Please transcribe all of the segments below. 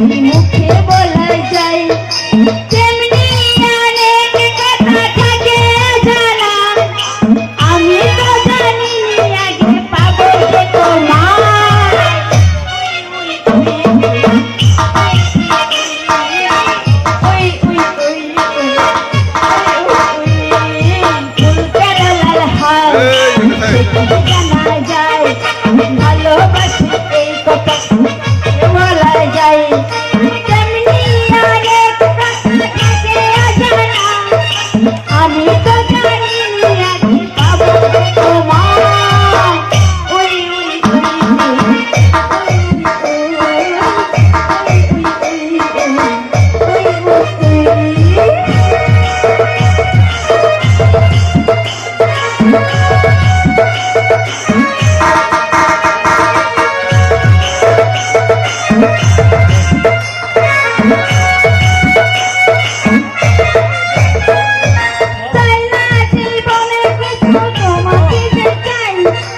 মুখে বলা যায়। তেমনি অনেক কথা থাকে জানা আমি তো জানি আগে পাবো তোমার ¡Gracias!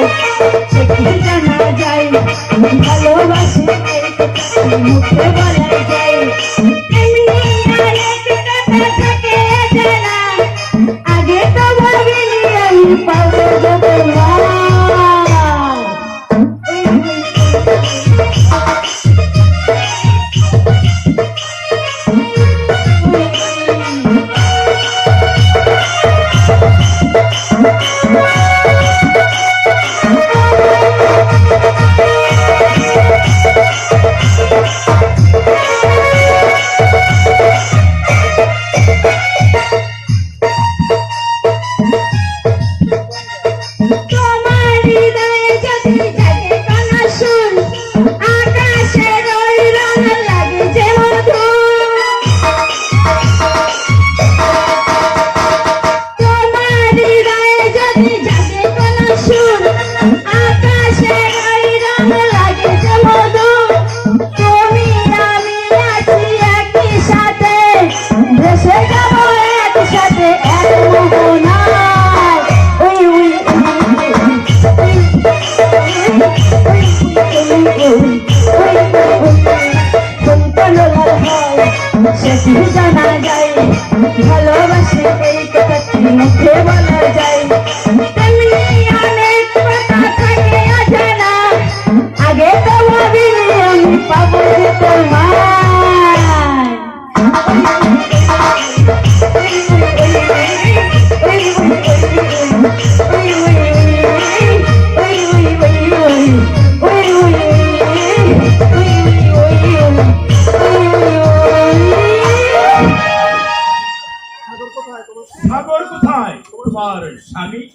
যায়, সে কি জানা যায়? তুমি ভালোবাসে মুখে বলা যায়। আগে তো ভাবিনি আমি পাবো ভালোবাসি জানা যায়, ভালোবাসি এই কথাটি মুখে বলা যায়। আগে তো ভাবিনি আমি পাবো তোমার horas. Amém?